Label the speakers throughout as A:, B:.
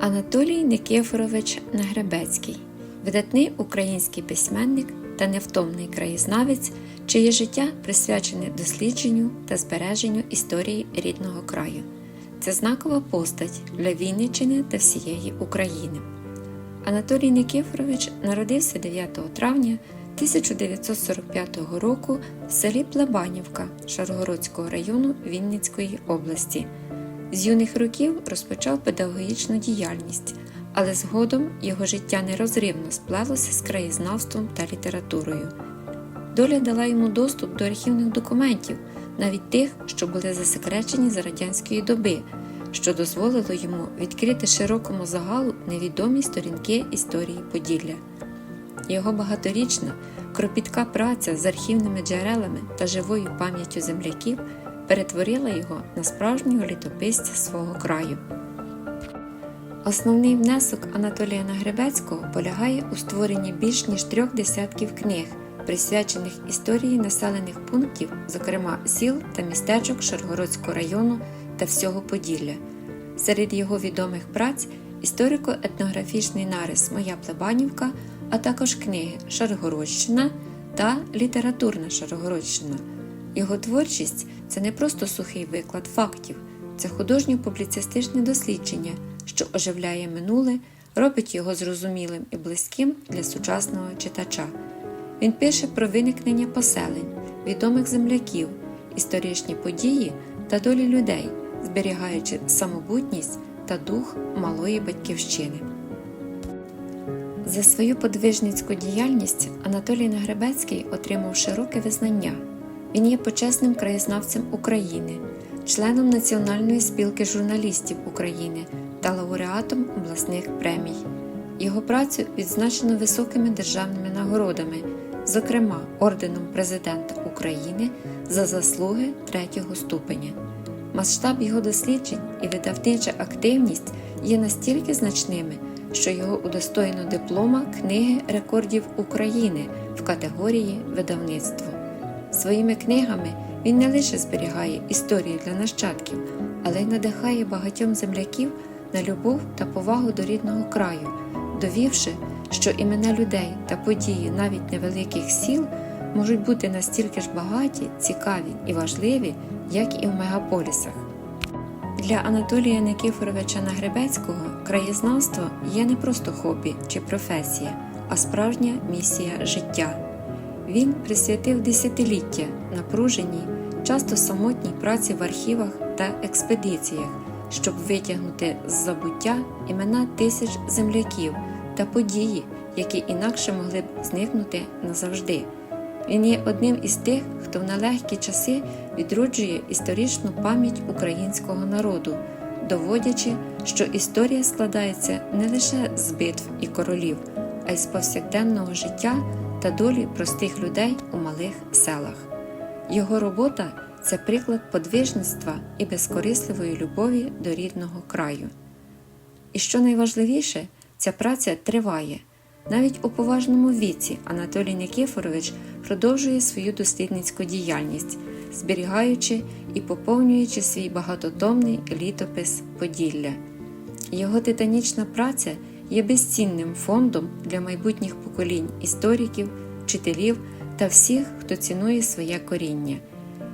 A: Анатолій Никифорович Нагребецький, видатний український письменник та невтомний краєзнавець, чиє життя присвячене дослідженню та збереженню історії рідного краю. Це знакова постать для Вінниччини та всієї України. Анатолій Никифорович народився 9 травня 1945 року в селі Плебанівка Шаргородського району Вінницької області. З юних років розпочав педагогічну діяльність, але згодом його життя нерозривно сплелося з краєзнавством та літературою. Доля дала йому доступ до архівних документів, навіть тих, що були засекречені за радянської доби, що дозволило йому відкрити широкому загалу невідомі сторінки історії Поділля. Його багаторічна, кропітка праця з архівними джерелами та живою пам'яттю земляків перетворила його на справжнього літописця свого краю. Основний внесок Анатолія Нагребецького полягає у створенні більш ніж трьох десятків книг, присвячених історії населених пунктів, зокрема сіл та містечок Шаргородського району та всього Поділля. Серед його відомих праць історико-етнографічний нарис Моя Плебанівка, а також книги Шаргородщина та Літературна Шаргородщина. Його творчість це не просто сухий виклад фактів, це художньо-публіцистичне дослідження, що оживляє минуле, робить його зрозумілим і близьким для сучасного читача. Він пише про виникнення поселень, відомих земляків, історичні події та долі людей, зберігаючи самобутність та дух малої батьківщини. За свою подвижницьку діяльність Анатолій Нагребецький отримав широке визнання. Він є почесним краєзнавцем України, членом Національної спілки журналістів України та лауреатом обласних премій. Його працю відзначено високими державними нагородами, зокрема орденом Президента України за заслуги третього ступеня. Масштаб його досліджень і видавнича активність є настільки значними, що його удостоєно диплома книги рекордів України в категорії видавництво. Своїми книгами він не лише зберігає історії для нащадків, але й надихає багатьом земляків на любов та повагу до рідного краю, довівши, що імена людей та події навіть невеликих сіл можуть бути настільки ж багаті, цікаві і важливі, як і в мегаполісах. Для Анатолія Никифоровича Нагребецького краєзнавство є не просто хобі чи професія, а справжня місія життя. Він присвятив десятиліття напруженій, часто самотній праці в архівах та експедиціях, щоб витягнути з забуття імена тисяч земляків та події, які інакше могли б зникнути назавжди. Він є одним із тих, хто в нелегкі часи відроджує історичну пам'ять українського народу, доводячи, що історія складається не лише з битв і королів, а й з повсякденного життя та долі простих людей у малих селах. Його робота це приклад подвижництва і безкорисливої любові до рідного краю. І що найважливіше, ця праця триває. Навіть у поважному віці Анатолій Никифорович продовжує свою дослідницьку діяльність, зберігаючи і поповнюючи свій багатотомний літопис Поділля. Його титанічна праця є безцінним фондом для майбутніх поколінь істориків, вчителів та всіх, хто цінує своє коріння.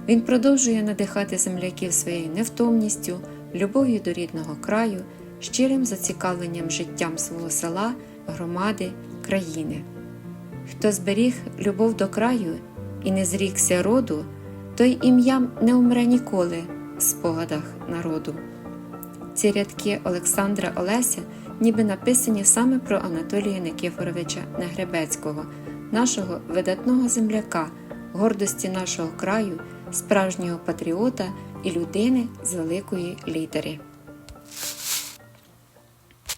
A: Він продовжує надихати земляків своєю невтомністю, любов'ю до рідного краю, щирим зацікавленням життям свого села, громади, країни. Хто зберіг любов до краю і не зрікся роду, той ім'ям не умре ніколи в спогадах народу. Ці рядки Олександра Олеся ніби написані саме про Анатолія Никифоровича Негребецького, нашого видатного земляка, гордості нашого краю, справжнього патріота і людини з великої літери.